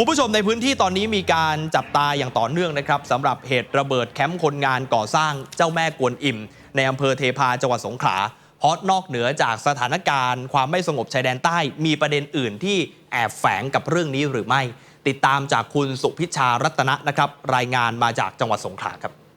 คุณผู้ชมในพื้นที่ตอนนี้มีการจับตาอย่างต่อเนื่องนะครับสำหรับเหตุระเบิดแคมป์คนงานก่อสร้างเจ้าแม่กวนอิมในอำเภอเทพาจังหวัดสงขลาเพราะนอกเหนือจากสถานการณ์ ความไม่สงบชายแดนใต้ มีประเด็นอื่นที่แอบแฝงกับเรื่องนี้หรือไม่ ติดตามจากคุณสุพิชารัตนะนะครับ รายงานมาจากจังหวัดสงขลาครับ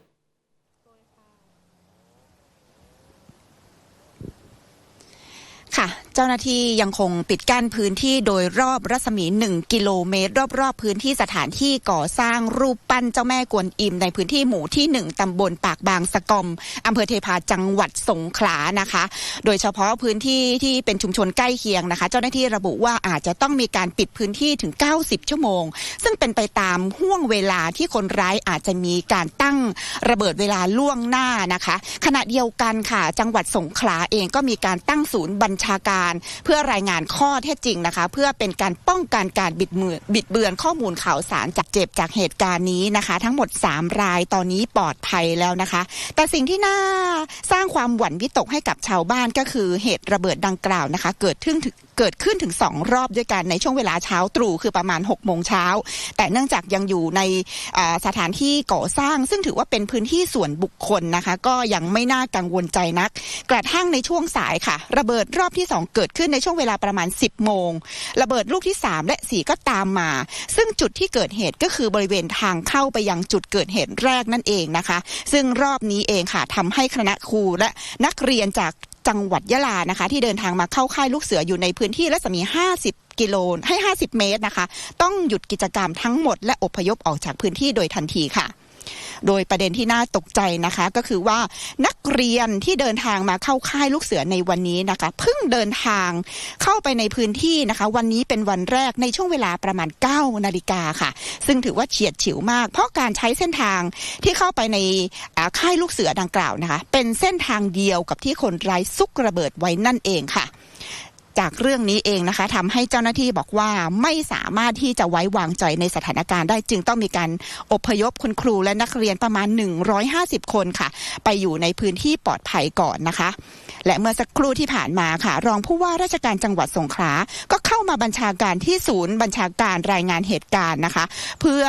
ค่ะ เจ้าหน้าที่ยังคงปิดกั้นพื้นที่โดยรอบรัศมี 1 กิโลเมตร รอบๆ พื้นที่สถานที่ก่อสร้างรูปปั้นเจ้าแม่กวนอิมในพื้นที่หมู่ที่ 1ตำบลปากบางสะกอมอำเภอเทพาจังหวัดสงขลานะคะ โดยเฉพาะพื้นที่ที่เป็นชุมชนใกล้เคียงนะคะ เจ้าหน้าที่ระบุว่าอาจจะต้องมีการปิดพื้นที่ถึง 90 ชั่วโมง ซึ่งเป็นไปตามห่วงเวลาที่คนร้ายอาจจะมีการตั้งระเบิดเวลาล่วงหน้านะคะ ขณะเดียวกันค่ะ จังหวัดสงขลาเองก็มีการตั้งศูนย์บัญชาการ เพื่อรายงานข้อเท็จจริงนะคะ เพื่อเป็นการป้องกันการบิดเบือนบิดเบือนข้อมูลข่าวสารจากเจ็บจากเหตุการณ์นี้นะคะ ทั้งหมด 3 รายตอนนี้ปลอดภัยแล้วนะคะ แต่สิ่งที่น่าสร้างความหวั่นวิตกให้กับชาวบ้านก็คือเหตุระเบิดดังกล่าวนะคะ เกิดขึ้น เกิดขึ้นถึง 2 รอบด้วยกันในช่วงเวลาเช้าตรู่คือประมาณ6โมงเช้าแต่เนื่องจากยังอยู่ในสถานที่ก่อสร้าง ซึ่งถือว่าเป็นพื้นที่ส่วนบุคคลนะคะ ก็ยังไม่น่ากังวลใจนัก กระทั่งในช่วงสายค่ะ ระเบิดรอบที่ 2 เกิดขึ้นในช่วงเวลาประมาณ 10 โมง ระเบิดลูกที่ 3 และ 4 ก็ตามมา ซึ่งจุดที่เกิดเหตุก็คือบริเวณทางเข้าไปยังจุดเกิดเหตุแรกนั่นเองนะคะ ซึ่งรอบนี้เองค่ะทำให้คณะครูและนักเรียนจาก จังหวัดยะลานะคะ ที่เดินทางมาเข้าค่ายลูกเสืออยู่ในพื้นที่รัศมี 50 กิโลให้ 50 เมตรนะคะ ต้องหยุดกิจกรรมทั้งหมดและอพยพออกจากพื้นที่โดยทันทีค่ะ โดยประเด็นที่น่าตกใจนะคะก็คือว่านักเรียนที่เดินทางมาเข้าค่ายลูกเสือในวันนี้นะคะเพิ่งเดินทางเข้าไปในพื้นที่นะคะ วันนี้เป็นวันแรกในช่วงเวลาประมาณ9นาฬิกาค่ะ ซึ่งถือว่าเฉียดฉิวมาก เพราะการใช้เส้นทางที่เข้าไปในค่ายลูกเสือดังกล่าวนะคะ เป็นเส้นทางเดียวกับที่คนร้ายซุกระเบิดไว้นั่นเองค่ะ จากเรื่องนี้เองนะคะทำให้เจ้าหน้าที่บอกว่าไม่สามารถที่จะไว้วางใจในสถานการณ์ได้จึงต้องมีการอพยพคุณครูและนักเรียนประมาณ 150 คนค่ะ ไปอยู่ในพื้นที่ปลอดภัยก่อนนะคะ และเมื่อสักครู่ที่ผ่านมาค่ะ รองผู้ว่าราชการจังหวัดสงขลาก็เข้ามาบัญชาการที่ศูนย์บัญชาการรายงานเหตุการณ์นะคะ เพื่อ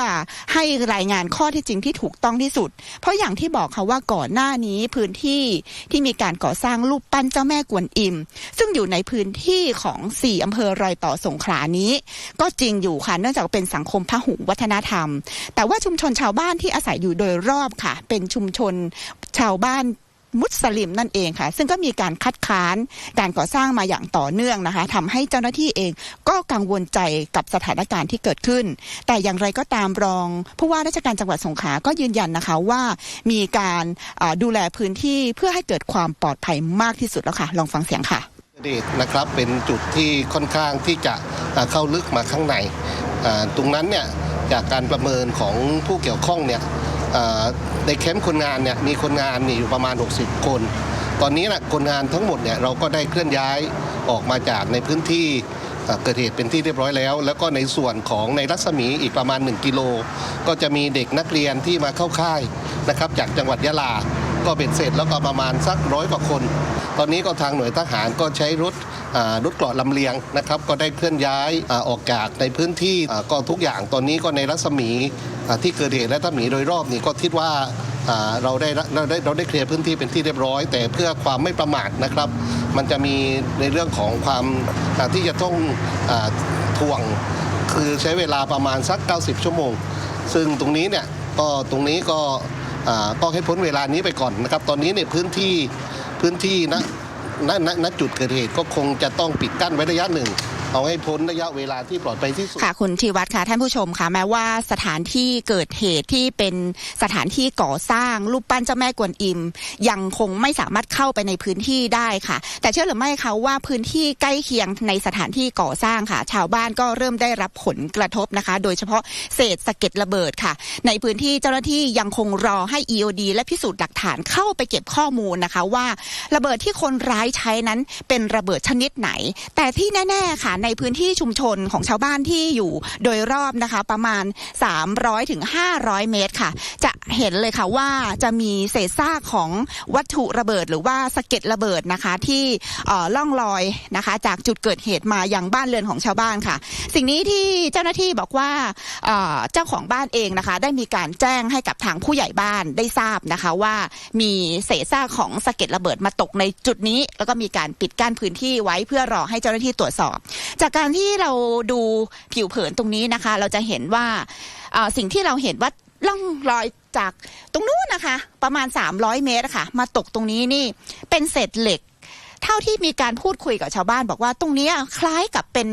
ให้รายงานข้อที่จริงที่ถูกต้องที่สุด เพราะอย่างที่บอกค่ะว่าก่อนหน้านี้พื้นที่ที่มีการก่อสร้างรูปปั้นเจ้าแม่กวนอิม ซึ่งอยู่ในพื้นที่ที่ของ 4 อำเภอรอยต่อสงขลานี้ ก็จริงอยู่ค่ะเนื่องจากเป็นสังคมพหุวัฒนธรรม แต่ว่าชุมชนชาวบ้านที่อาศัยอยู่โดยรอบค่ะ เป็นชุมชนชาวบ้านมุสลิมนั่นเองค่ะ ซึ่งก็มีการคัดค้านการก่อสร้างมาอย่างต่อเนื่องนะคะทำให้เจ้าหน้าที่เองก็กังวลใจกับสถานการณ์ที่เกิดขึ้น แต่อย่างไรก็ตามรองผู้ว่าราชการจังหวัดสงขลาก็ยืนยันนะคะว่ามีการดูแลพื้นที่เพื่อให้เกิดความปลอดภัยมากที่สุดแล้วค่ะ ลองฟังเสียงค่ะ เดชนะครับเป็นจุดที่ค่อนข้างที่จะเข้าลึกมาข้างในตรงนั้นเนี่ยจากการประเมินของผู้เกี่ยวข้องเนี่ยในแคมป์คนงานเนี่ยมีคนงานนี่อยู่ประมาณ 60 คน ตอนนี้นะคนงานทั้งหมดเนี่ยเราก็ได้เคลื่อนย้ายออกมาจากในพื้นที่เกิดเหตุเป็นที่เรียบร้อยแล้ว แล้วก็ในส่วนของในรัศมีอีกประมาณ 1 กิโล ก็จะมีเด็กนักเรียนที่มาเข้าค่ายนะครับจากจังหวัดยะลา ก็เป็นเสร็จแล้วก็ประมาณสักร้อยกว่าคน ตอนนี้ก็ทางหน่วยทหารก็ใช้รถรถเกราะลำเลียงนะครับ ก็ได้เคลื่อนย้ายอออกจากในพื้นที่ก็ทุกอย่างตอนนี้ก็ในรัศมีที่เกิดเหตุและรัศมีโดยรอบนี่ก็คิดว่าเราได้เราได้เราได้เคลียร์พื้นที่เป็นที่เรียบร้อย แต่เพื่อความไม่ประมาทนะครับ มันจะมีในเรื่องของความที่จะต้องอทวงคือใช้เวลาประมาณสัก 90 ชั่วโมง ซึ่งตรงนี้เนี่ยก็ตรงนี้ก็ อ่าก็ให้พ้นเวลานี้ไปก่อนนะครับ ตอนนี้เนี่ยพื้นที่พื้นที่ณณณณจุดเกิดเหตุก็คงจะต้องปิดกั้นไว้ระยะหนึ่ง เอาให้พ้นระยะเวลาที่ปลอดภัยที่สุด ค่ะคุณทีวัฒน์ค่ะท่านผู้ชมค่ะแม้ว่าสถานที่เกิดเหตุที่เป็นสถานที่ก่อสร้างรูปปั้นเจ้าแม่กวนอิม ยังคงไม่สามารถเข้าไปในพื้นที่ได้ค่ะ แต่เชื่อหรือไม่คะว่าพื้นที่ใกล้เคียงในสถานที่ก่อสร้างค่ะ ชาวบ้านก็เริ่มได้รับผลกระทบนะคะ โดยเฉพาะเศษสะเก็ดระเบิดค่ะ ในพื้นที่เจ้าหน้าที่ยังคงรอให้ EOD และพิสูจน์หลักฐานเข้าไปเก็บข้อมูลนะคะว่า ระเบิดที่คนร้ายใช้นั้นเป็นระเบิดชนิดไหน แต่ที่แน่ ๆ ค่ะในพื้นที่ชุมชนของชาวบ้านที่อยู่โดยรอบนะคะ ประมาณ 300ถึง500 เมตรค่ะ จะเห็นเลยค่ะว่าจะมีเศษซากของวัตถุระเบิด หรือว่าสะเก็ดระเบิดนะคะที่ล่องลอยนะคะ จากจุดเกิดเหตุมาอยังบ้านเรือนของชาวบ้านค่ะ สิ่งนี้ที่เจ้าหน้าที่บอกว่าเจ้าของบ้านเองนะคะ ได้มีการแจ้งให้กับทางผู้ใหญ่บ้านได้ทราบนะคะว่ามีเศษซากของสะเก็ดระเบิดมาตกในจุดนี้ แล้วก็มีการปิดกั้นพื้นที่ไว้เพื่อรอให้เจ้าหน้าที่ตรวจสอบจากการที่เราดูผิวเผินตรงนี้นะคะ เราจะเห็นว่าสิ่งที่เราเห็นว่าล่องรอยจากตรงนู้นนะคะ ประมาณ 300 เมตรค่ะ มาตกตรงนี้นี่เป็นเศษเหล็ก เท่าที่มีการพูดคุยกับชาวบ้านบอกว่าตรงนี้คล้ายกับเป็น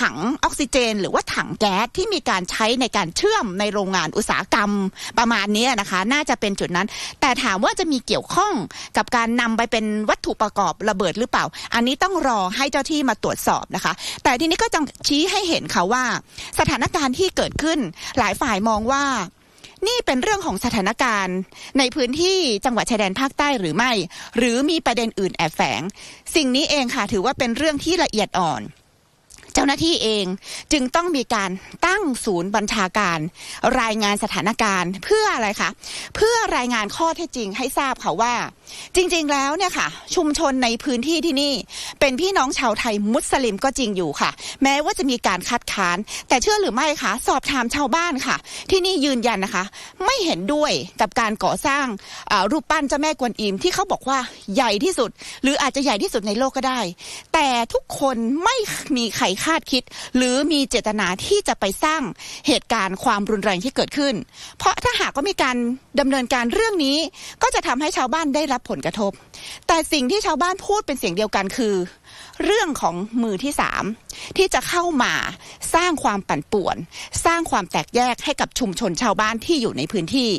ถังออกซิเจน หรือว่าถังแก๊สที่มีการใช้ในการเชื่อมในโรงงานอุตสาหกรรมประมาณนี้นะคะ น่าจะเป็นจุดนั้น แต่ถามว่าจะมีเกี่ยวข้องกับการนำไปเป็นวัตถุประกอบระเบิดหรือเปล่า อันนี้ต้องรอให้เจ้าที่มาตรวจสอบนะคะ แต่ทีนี้ก็จะชี้ให้เห็นค่ะว่า สถานการณ์ที่เกิดขึ้นหลายฝ่ายมองว่า นี่เป็นเรื่องของสถานการณ์ ในพื้นที่จังหวัดชายแดนภาคใต้หรือไม่ หรือมีประเด็นอื่นแอบแฝง สิ่งนี้เองค่ะถือว่าเป็นเรื่องที่ละเอียดอ่อน เจ้าหน้าที่เองจึงต้องมีการตั้งศูนย์บัญชาการ รายงานสถานการณ์ เพื่ออะไรคะเพื่อรายงานข้อเท็จจริงให้ทราบค่ะว่าจริงๆแล้วเนี่ยค่ะ ชุมชนในพื้นที่ที่นี่ เป็นพี่น้องชาวไทยมุสลิมก็จริงอยู่ค่ะ แม้ว่าจะมีการคัดค้าน แต่เชื่อหรือไม่คะสอบถามชาวบ้านค่ะ ที่นี่ยืนยันนะคะ ไม่เห็นด้วยกับการก่อสร้างารูปปั้นเจ้าแม่กวนอิมที่เขาบอกว่าใหญ่ที่สุด หรืออาจจะใหญ่ที่สุดในโลกก็ได้ แต่ทุกคนไม่มีใครคาดคิด หรือมีเจตนาที่จะไปสร้างเหตุการณ์ความรุนแรงที่เกิดขึ้น เพราะถ้าหากว่ามีการดำเนินการเรื่องนี้ ก็จะทำให้ชาวบ้านได้รับรับผลกระทบ แต่สิ่งที่ชาวบ้านพูดเป็นเสียงเดียวกันคือ เรื่องของมือที่สามที่จะเข้ามาสร้างความปั่นป่วน สร้างความแตกแยกให้กับชุมชนชาวบ้านที่อยู่ในพื้นที่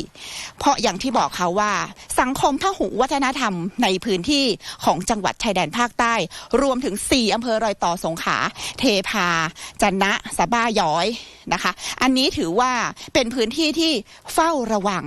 เพราะอย่างที่บอกเขาว่า สังคมพหุวัฒนธรรมในพื้นที่ของจังหวัดชายแดนภาคใต้ รวมถึง 4อำเภอรอยต่อสงขลาเทพา จันนะสะบ้าย้อย นะคะ อันนี้ถือว่าเป็นพื้นที่ที่เฝ้าระวัง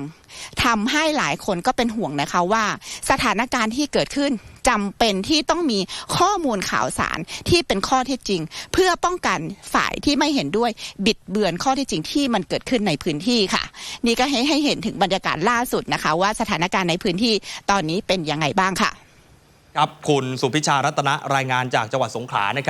ทำให้หลายคนก็เป็นห่วงนะคะว่า สถานการณ์ที่เกิดขึ้นจำเป็นที่ต้องมีข้อมูลข่าวสารที่เป็นข้อเท็จจริง เพื่อป้องกันฝ่ายที่ไม่เห็นด้วยบิดเบือนข้อเท็จจริงที่มันเกิดขึ้นในพื้นที่ค่ะ นี่ก็ให้ให้เห็นถึงบรรยากาศล่าสุดนะคะ ว่าสถานการณ์ในพื้นที่ตอนนี้เป็นยังไงบ้างค่ะ ครับคุณสุพิชารัตนะรายงานจากจังหวัดสงขลานะครับ